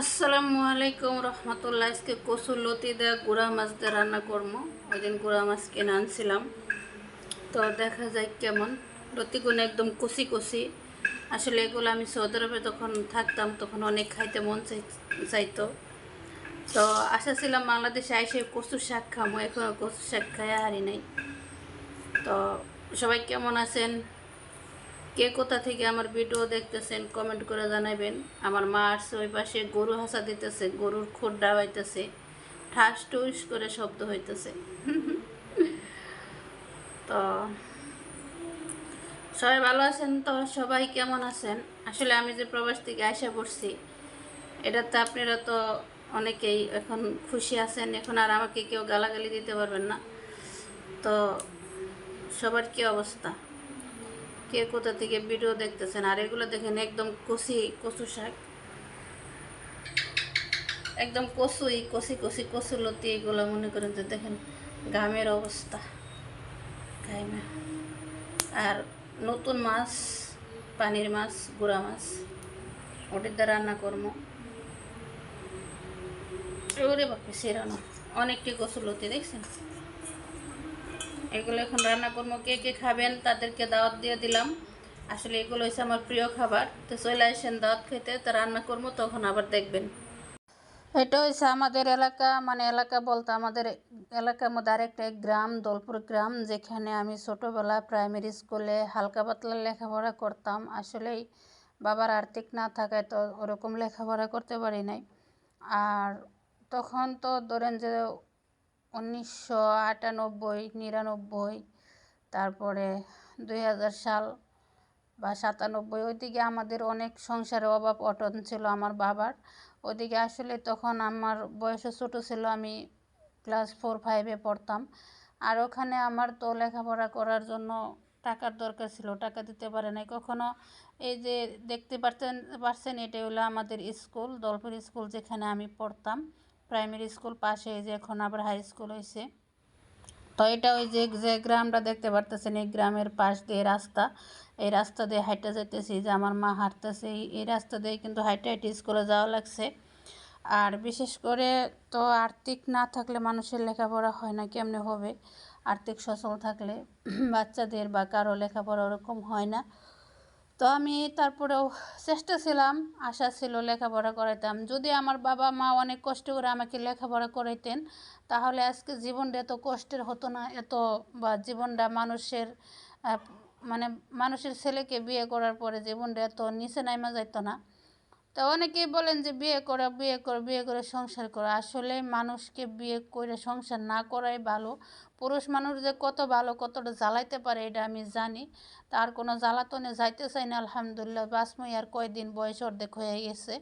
আসসালামু আলাইকুম রহমতুল্লাহ। আজকে কচুর লতি দেওয়া গুঁড়া মাছ দিয়ে রান্না করব। ওই দিন গুঁড়া মাছ কিনে আনছিলাম। তো দেখা যায় কেমন। লতিগুলো একদম কষি কষি আসলে এগুলো আমি সৌদি আরবে যখন থাকতাম, তখন অনেক খাইতে মন চাই, চাইতো। তো আশা ছিলাম বাংলাদেশে আইসে কচুর শাক খামো। এখন কচুর শাক খাই হারি নাই। তো সবাই কেমন আছেন? কে কোথা থেকে আমার ভিডিও দেখতেছেন কমেন্ট করে জানাবেন আমার মা আসছে ওই পাশে, গরু হাসা দিতেছে, গরুর খোর ডাবাইতেছে। ঠাস টুস করে শব্দ হইতেছে। তো, সবাই ভালো আছেন তো? সবাই কেমন আছেন? আসলে আমি যে প্রবাস থেকে আসা পড়ছি এটাতে আপনারা তো অনেকেই এখন খুশি আছেন। এখন আর আমাকে কেউ গালাগালি দিতে পারবেন না। তো, সবার কি অবস্থা? কে কোথা থেকে ভিডিও দেখতেছেন? আর এগুলো দেখেন একদম কষি কচু শাক। একদম কচুই কষি কষি কচু লতি এগুলো মনে করেন যে দেখেন ঘামের অবস্থা। আর নতুন মাছ, পানির মাছ, গুড়া মাছ ওটির দ্বারা রান্না করব। ওরে বাপে সেরানো অনেকটি কচু লতি, দেখছেন? এগুলো এখন রান্না করব, কে কে খাবেন তাদেরকে দাওয়াত দিয়ে দিলাম। আসলে এগুলো হচ্ছে আমার প্রিয় খাবার। তো চলে আসেন দাওয়াত খেতে, তো রান্না করব, তখন আবার দেখবেন। এটা হচ্ছে আমাদের এলাকা মানে এলাকা বলতে আমাদের এলাকার মধ্যে আরেকটা গ্রাম, দোলপুর গ্রাম, যেখানে আমি ছোটোবেলা প্রাইমারি স্কুলে হালকা পাতলা লেখাপড়া করতাম। আসলেই বাবার আর্থিক না থাকায় তো ওরকম লেখাপড়া করতে পারি নাই। আর তখন তো ধরেন যে উনিশশো আটানব্বই, নিরানব্বই, তারপরে দুই হাজার সাল বা সাতানব্বই। ওইদিকে আমাদের অনেক সংসারে অভাব অটন ছিল আমার বাবার। ওইদিকে আসলে তখন আমার বয়সে ছোটো ছিল, আমি ক্লাস ফোর, ফাইভে পড়তাম। আর ওখানে আমার তো লেখাপড়া করার জন্য টাকার দরকার ছিল, টাকা দিতে পারে নাই। কখনো এই যে দেখতে পারতেন, পারছেন এটা হলো আমাদের স্কুল, দলপুর স্কুল যেখানে আমি পড়তাম। প্রাইমারি স্কুল পাশে যে এখন আবার হাই স্কুল হয়েছে তো এটা ওই যে যে গ্রামটা দেখতে পারতেছেন, এই গ্রামের পাশ দিয়ে রাস্তা। এই রাস্তা দিয়ে হাইটে যেতেছি যে আমার মা হাঁটতেছে এই রাস্তা দিয়ে কিন্তু হাইটে হাইটে স্কুলে যাওয়া লাগছে। আর বিশেষ করে তো আর্থিক না থাকলে মানুষের লেখাপড়া হয় না, কেমনে হবে? আর্থিক সচল থাকলে বাচ্চাদের বা কারও লেখাপড়া ওরকম হয় না। তো আমি তারপরেও চেষ্টা ছিলাম, আশা ছিল লেখাপড়া করাইতাম। যদি আমার বাবা মা অনেক কষ্ট করে আমাকে লেখাপড়া করাইতেন, তাহলে আজকে জীবনটা এত কষ্টের হতো না, এত বা জীবনটা মানুষের মানে মানুষের ছেলেকে বিয়ে করার পরে জীবনটা এত নিচে নাইমা যাইতো না। তো অনেকেই বলেন যে, বিয়ে করা, বিয়ে করে বিয়ে করে সংসার করা। আসলে মানুষকে বিয়ে করে সংসার না করাই ভালো। পুরুষ মানুষ যে কত ভালো, কতটা জ্বালাইতে পারে এটা আমি জানি। তার কোনো জ্বালাতনে যাইতে চাই না, আলহামদুলিল্লাহ। বাসমই আর কয়দিন বয়স অর্ধেক হয়ে গেছে।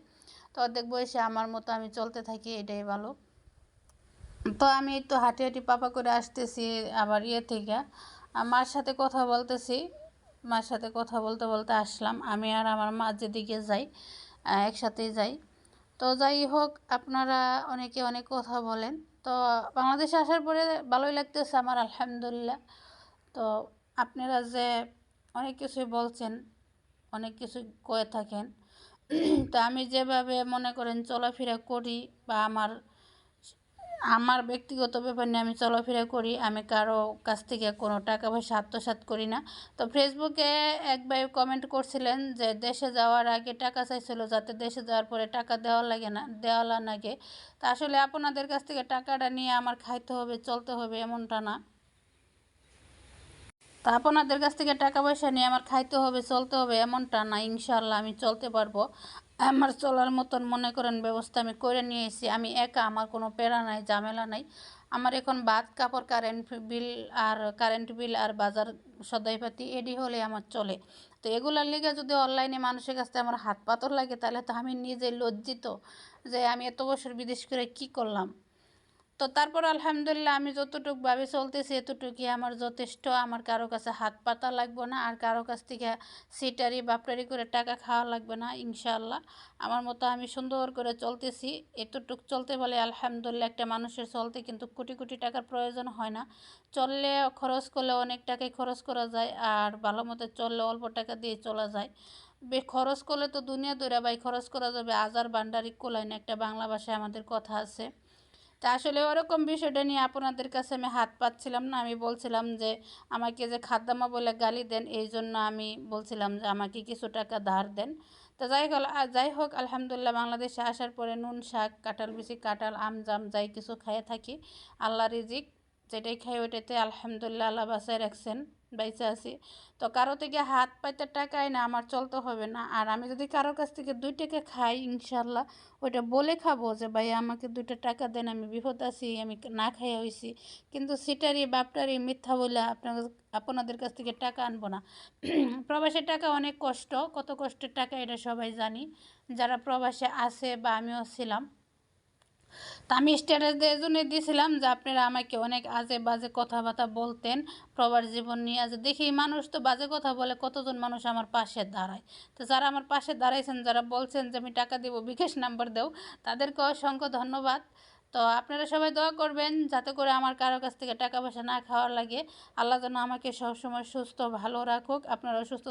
তো অর্ধেক বয়সে আমার মতো আমি চলতে থাকি, এটাই ভালো। তো আমি তো হাঁটি হাঁটি পাপা করে আসতেছি আবার ইয়ে থেকে। মার সাথে কথা বলতেছি। মার সাথে কথা বলতে বলতে আসলাম। আমি আর আমার মা যেদিকে যাই একসাথেই যাই। তো যাই হোক, আপনারা অনেকে অনেক কথা বলেন। তো বাংলাদেশে আসার পরে ভালোই লাগতেছে আমার, আলহামদুলিল্লাহ। তো আপনারা যে অনেক কিছুই বলছেন, অনেক কিছু কয়ে থাকেন। তো আমি যেভাবে মনে করেন চলাফেরা করি বা আমার আমার ব্যক্তিগত ব্যাপার নিয়ে আমি চলাফেরা করি, আমি কারও কাছ থেকে কোনো টাকা পয়সা আত্মসাত করি না। তো ফেসবুকে এক ভাই কমেন্ট করছিলেন যে, দেশে যাওয়ার আগে টাকা চাইছিল, যাতে দেশে যাওয়ার পরে টাকা দেওয়া লাগে না দেওয়া লাগে তা আসলে আপনাদের কাছ থেকে টাকাটা নিয়ে আমার খাইতে হবে, চলতে হবে এমনটা না। তা আপনাদের কাছ থেকে টাকা পয়সা নিয়ে আমার খাইতে হবে, চলতে হবে এমনটা না ইনশাল্লাহ আমি চলতে পারব। আমার চলার মতন মনে করেন ব্যবস্থা আমি করে নিয়েছি। আমি একা, আমার কোনো প্যারা নাই, ঝামেলা নাই। আমার এখন বাদ কাপড়, কারেন্ট বিল আর কারেন্ট বিল আর বাজার সদাইপাতি এডি হলে আমার চলে। তো এগুলার লিগে যদি অনলাইনে মানুষের কাছে আমার হাত পাতর লাগে, তাহলে তো আমি নিজে লজ্জিত যে আমি এত বছর বিদেশ করে কি করলাম? তো তারপর আলহামদুলিল্লাহ আমি যতটুকু ভাবে চলতেছি এতটুকুই আমার যথেষ্ট। আমার কারও কাছে হাত পাতা লাগবে না, আর কারও কাছ থেকে সিটারি বাপটারি করে টাকা খাওয়া লাগবে না ইনশাল্লাহ আমার মতো আমি সুন্দর করে চলতেছি। এতটুক চলতে বলে আলহামদুলিল্লাহ একটা মানুষের চলতে কিন্তু কোটি কোটি টাকার প্রয়োজন হয় না। চললে খরচ করলে অনেক টাকাই খরচ করা যায়, আর ভালো মতো চললে অল্প টাকা দিয়ে চলা যায়। বে- খরচ করলে তো দুনিয়া দৈরা ভাই খরচ করা যাবে। আজার ভান্ডারি কোলাইন একটা বাংলা ভাষায় আমাদের কথা আছে। তা আসলে ওরকম বিষয়টা নিয়ে আপনাদের কাছে আমি হাত পাচ্ছিলাম না। আমি বলছিলাম যে, আমাকে যে খাদ্দামা বলে গালি দেন, এই জন্য আমি বলছিলাম যে, আমাকে কিছু টাকা ধার দেন। তো যাই হোক যাই হোক, আলহামদুলিল্লাহ বাংলাদেশে আসার পরে নুন, শাক, কাঁঠাল বিচি, কাঁঠাল, আম, জাম যাই কিছু খাইয়ে থাকি। আল্লাহ রিজিক, যেটাই খাই ওইটাতে আলহামদুলিল্লাহ আল্লাহ বাসায় রাখছেন। বাইসে আছি। তো কারও থেকে হাত পাইতে টাকায় না, আমার চলতে হবে না। আর আমি যদি কারোর কাছ থেকে দুই টাকা খাই ইনশাল্লাহ ওইটা বলে খাব যে, ভাই, আমাকে দুইটা টাকা দেন, আমি বিপদ আছি, আমি না খাইয়া হয়েছি কিন্তু সিটারি বাপটারি মিথ্যা বলে আপনার আপনাদের কাছ থেকে টাকা আনব না। প্রবাসের টাকা অনেক কষ্ট, কত কষ্টের টাকা এটা সবাই জানি। যারা প্রবাসে আছে বা আমিও ছিলাম তা আমি স্ট্যাটাস দিয়ে জন্য দিয়েছিলাম যে আপনারা আমাকে অনেক আজে বাজে কথাবার্তা বলতেন প্রবার জীবন নিয়ে আজ। দেখি মানুষ তো বাজে কথা বলে, কতজন মানুষ আমার পাশে দাঁড়ায়? তো যারা আমার পাশে দাঁড়াইছেন, যারা বলছেন যে আমি টাকা দেবো, বিকাশ নাম্বার দেও, তাদেরকে অসংখ্য ধন্যবাদ। তো আপনারা সবাই দোয়া করবেন যাতে করে আমার কারও কাছ থেকে টাকা পয়সা না খাওয়ার লাগে। আল্লাহ যেন আমাকে সবসময় সুস্থ, ভালো রাখুক। আপনারা সুস্থ